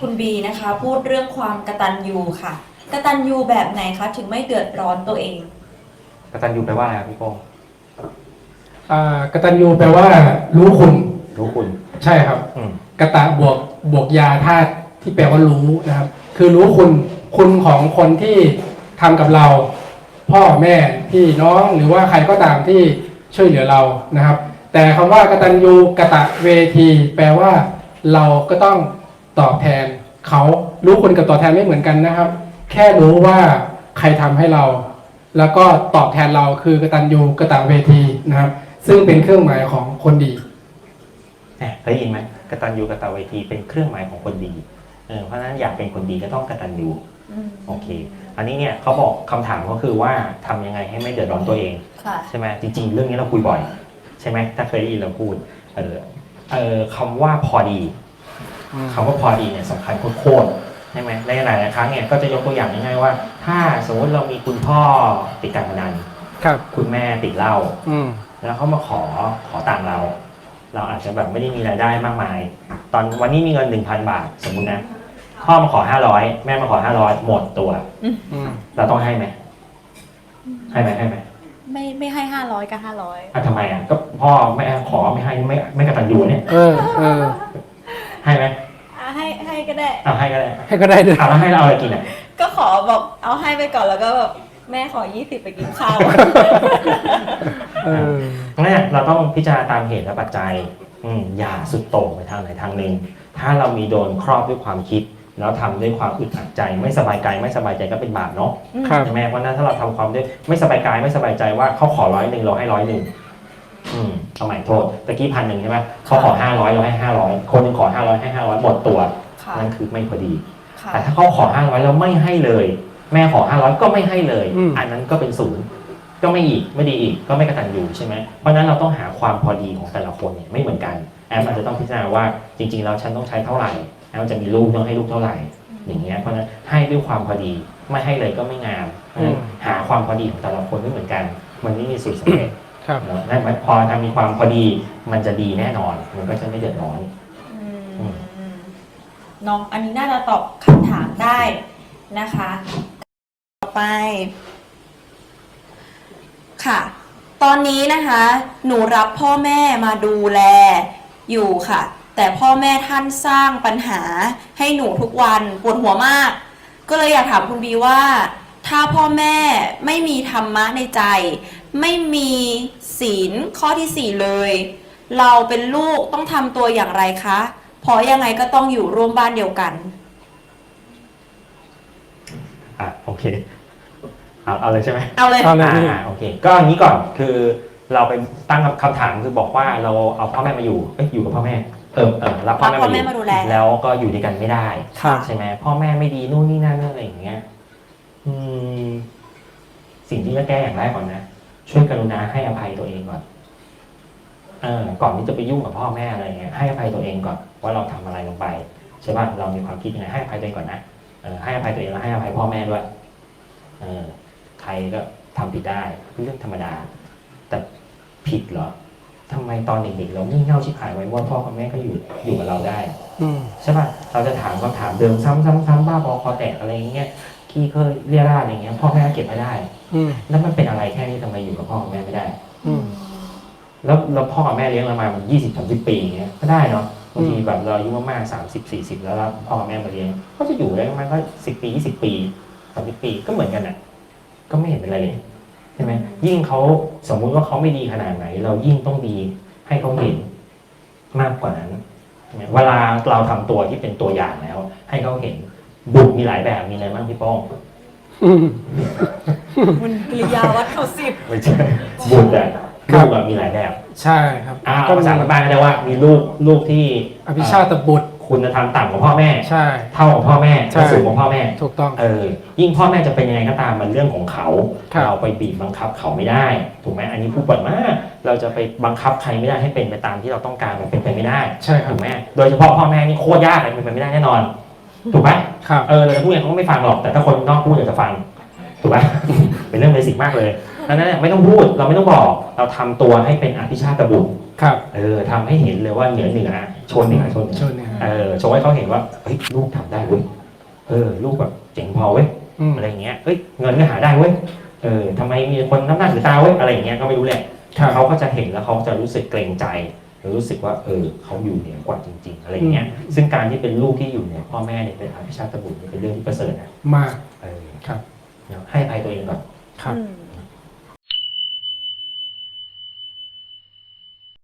คุณบีนะคะพูดเรื่องความกตัญญูค่ะกตัญญูแบบไหนคะถึงไม่เดือดร้อนตัวเอง กตัญญูแปลว่าอะไรครับพี่โป้งอ่ากตัญญูแปลว่า รู้คุณ รู้คุณ ใช่ครับ อืม กตะบวกบวกยาธาตุที่แปลว่ารู้นะครับ คือรู้คุณคุณของคนที่ทำกับเรา พ่อแม่พี่น้องหรือว่าใครก็ตามที่ช่วยเหลือเรานะครับ แต่คำว่ากตัญญูกตะเวที แปลว่า เราก็ต้อง ตอบแทนเขารู้คุณกับตอบแทนไม่เหมือนกันนะครับ แค่รู้ว่าใครทำให้เรา แล้วก็ตอบแทนเราคือกตัญญูกตะเวทีนะครับ ซึ่งเป็นเครื่องหมายของคนดีแหมเคยได้ยินไหมกตัญญูกตเวทีเป็นเครื่องหมายของคนดีเออเพราะฉะนั้นอยากเป็นคนดีก็ต้องกตัญญูอืมโอเค อันนี้เนี่ยเขาบอกคำถามก็คือว่าทำยังไงให้ไม่เดือดร้อนตัวเองค่ะใช่ไหมจริง ๆ เรื่องนี้เราคุยบ่อย ใช่ไหมถ้าเคยได้ยินเราพูดเออเออคำว่าพอดี คำว่าพอดีเนี่ยสำคัญโคตรๆใช่ไหมในหลายๆครั้งเนี่ยก็จะยกตัวอย่างง่ายๆว่า ถ้าสมมติเรามีคุณพ่อติดการพนันครับ คุณแม่ติดเหล้าอืมแล้วเขามาขอขอตังค์เรา เราอาจจะแบบไม่ได้มีรายได้มากมาย ตอนวันนี้มีเงิน1,000บาทสมมุตินะพ่อมาขอ500แม่มาขอ500หมดตัวอืมเราต้องให้ไหมให้ไหมให้ไหมไม่ไม่ให้ห้าร้อยก็ห้าร้อยอะทำไมอะก็พ่อแม่ขอไม่ให้ไม่ไม่กตัญญูเนี่ยเออเออ ให้ไหมให้ให้ก็ได้ เอาให้ก็ได้ให้ก็ได้ด้วยเอาแล้วให้เราเอาอะไรกินอะก็ขอบอกเอาให้ไปก่อนแล้วก็แบบแม่ขอ20ไปกินข้าว เออเพราะฉะนั้นเราต้องพิจารณาตามเหตุและปัจจัยอืมอย่าสุดโต่งไปทางไหนทางหนึ่ง ถ้าเรามีโดนครอบด้วยความคิด แล้วทำด้วยความอึดอัดใจ ไม่สบายกายไม่สบายใจก็เป็นบาปเนาะครับ ใช่ไหมเพราะฉะนั้นถ้าเราทำความด้วยไม่สบายกายไม่สบายใจว่าเขาขอร้อยหนึ่งเราให้ร้อยหนึ่ง อืมเอาใหม่โทษตะกี้พันหนึ่งใช่ไหมเขาขอห้าร้อยเราให้ห้าร้อยคนหนึ่งขอห้าร้อยให้ห้าร้อยหมดตัว ค่ะนั่นคือไม่พอดี ค่ะแต่ถ้าเขาขอห้าร้อยแล้วไม่ให้เลย แม่ขอห้าร้อยก็ไม่ให้เลย อืม อันนั้นก็เป็นศูนย์ก็ไม่อีกไม่ดีอีกก็ไม่กระตันอยู่ใช่ไหมเพราะฉะนั้นเราต้องหาความพอดีของแต่ละคนเนี่ยไม่เหมือนกันแอมอาจจะต้องพิจารณาว่าจริงๆแล้วฉันต้องใช้เท่าไหร่แอมจะมีลูกต้องให้ลูกเท่าไหร่ อย่างเงี้ยเพราะฉะนั้นให้ด้วยความพอดีไม่ให้เลยก็ไม่งามเพราะฉะนั้นหาความพอดีของแต่ละคนไม่เหมือนกัน มันไม่มีสูตรสำเร็จ ครับเนอะนั่นหมายพอทำมีความพอดีมันจะดีแน่นอน มันก็จะไม่เดือดร้อนอืมอืมน้องอันนี้น่าจะตอบคำถามได้นะคะ ต่อไป ค่ะ ตอนนี้นะคะ หนูรับพ่อแม่มาดูแลอยู่ค่ะ แต่พ่อแม่ท่านสร้างปัญหาให้หนูทุกวันปวดหัวมาก ก็เลยอยากถามคุณบีว่า ถ้าพ่อแม่ไม่มีธรรมะในใจ ไม่มีศีลข้อที่สี่เลย เราเป็นลูกต้องทำตัวอย่างไรคะเพราะยังไงก็ต้องอยู่ร่วมบ้านเดียวกันอะโอเคเอาเอาเลยใช่ไหมเอาเลย เอาเลยพี่อ่าโอเค ก็อันนี้ก่อนคือเราไปตั้งคำถามคือบอกว่าเราเอาพ่อแม่มาอยู่เอ้ยอยู่กับพ่อแม่เออเออรับพ่อแม่รับพ่อแม่มามาอดูยู่แล แล้วก็อยู่ด้วยกันไม่ได้ครับใช่ไหมพ่อแม่ไม่ดีนู่นนี่นั่นอะไรอย่างเงี้ย อืม สิ่งที่จะแก้อย่างแรกก่อนนะ ช่วยกรุณาให้อภัยตัวเองก่อนเออก่อนที่จะไปยุ่งกับพ่อแม่อะไรเงี้ยให้อภัยตัวเองก่อนว่าเราทำอะไรลงไปใช่ป่ะเรามีความคิดยังไงให้อภัยตัวเองก่อนนะเออให้อภัยตัวเองแล้วให้อภัยพ่อแม่ด้วยเออใครก็ทำผิดได้เป็นเรื่องธรรมดา แต่ผิดเหรอทำไมตอนเด็กๆเรางี่เง่าชิบหายไว้ว่าพ่อกับแม่ก็อยู่อยู่กับเราได้อืมใช่ป่ะเราจะถามคำถามเดิมซ้ำๆๆบ้าบอคอแตกอะไรอย่างเงี้ย ขี้เคยเรียราดอะไรเงี้ยพ่อแม่ก็เก็บไม่ได้ อืมแล้วมันเป็นอะไรแค่นี้ทำไมอยู่กับพ่อกับแม่ไม่ได้ อืม แล้วแล้วพ่อกับแม่เลี้ยงเรามามันยี่สิบสามสิบปีอย่างเงี้ยก็ได้เนาะบางทีแบบเราอายุมากๆสามสิบสี่สิบแล้วแล้วพ่อกับแม่มาเลี้ยงก็จะอยู่ได้ประมาณก็สิบปียี่สิบปีสามสิบปีก็เหมือนกันอะ ก็ไม่เห็นเป็นไรเลยใช่ไหมยิ่งเขาสมมุติว่าเขาไม่ดีขนาดไหน เรายิ่งต้องดีให้เขาเห็นมากกว่านั้นเนี่ยเวลาเราทำตัวที่เป็นตัวอย่างแล้ว ให้เขาเห็น บุตรมีหลายแบบมีอะไรบ้างพี่โป้องอืมมันกริยาวัดเขาสิบไม่ใช่บุตรอะครัลูบกอะมีหลายแบบใช่ครับอ่าก็ภาษามีบ้านๆก็ได้ว่า มีลูกลูกที่อภิชาตบุตร คุณธรรมต่ำกว่าพ่อแม่ ใช่ เท่าของพ่อแม่ใช่สูงกว่าพ่อแม่ ถูกต้อง เออ ยิ่งพ่อแม่จะเป็นยังไงก็ตามมันเรื่องของเขา ครับ เราไปบีบบังคับเขาไม่ได้ ถูกไหมอันนี้ผู้ป่วยมาก เราจะไปบังคับใครไม่ได้ให้เป็นไปตามที่เราต้องการมันเป็นไปไม่ได้ ใช่ครัถูบ กไหมโดยเฉพาะพ่อแม่นี่โคตรยากเลยเป็นไปไม่ได้แน่นอน ถูกไหมครับเออเราจะพูดอย่างเขาก็ไม่ฟังหรอกแต่ถ้าคนนอกพูดอยากจะฟังถูกไหม เป็นเรื่องเบสิกมากเลยเออันนั้นเนยไม่ต้องพูดเราไม่ต้องบอก เราทำตัวให้เป็นอภิชาตบุตรครับเออทำให้เห็นเลยว่าเหนือเหนือชนเหนือชนเหนือ ชนเนี่ยเออโชว์ให้เขาเห็นว่าเฮ้ยลูกทำได้เว้ยเออ ลูกแบบเจ๋งพอเว้ยอืมอะไรอย่างเงี้ยเฮ้ยเงินก็หาได้เว้ยเออทำไมมีคนน้ำหน้าถือตาเว้ยอะไรอย่างเงี้ยก็ไม่รู้แหละครับ เขาก็จะเห็นแล้วเขาจะรู้สึกเกรงใจห รือรู้สึกว่าเออเขาอยู่เหนือกว่าจริง ๆ อะไรอย่างเงี้ย ซึ่งการที่เป็นลูกที่อยู่เหนือพ่อแม่เนี่ยเป็นอภิชาตบุตรเนี่ยเป็นเรื่องที่ประเสริฐนะมากเออครับเนาะให้อภัยตัวเองก่อนครับอืม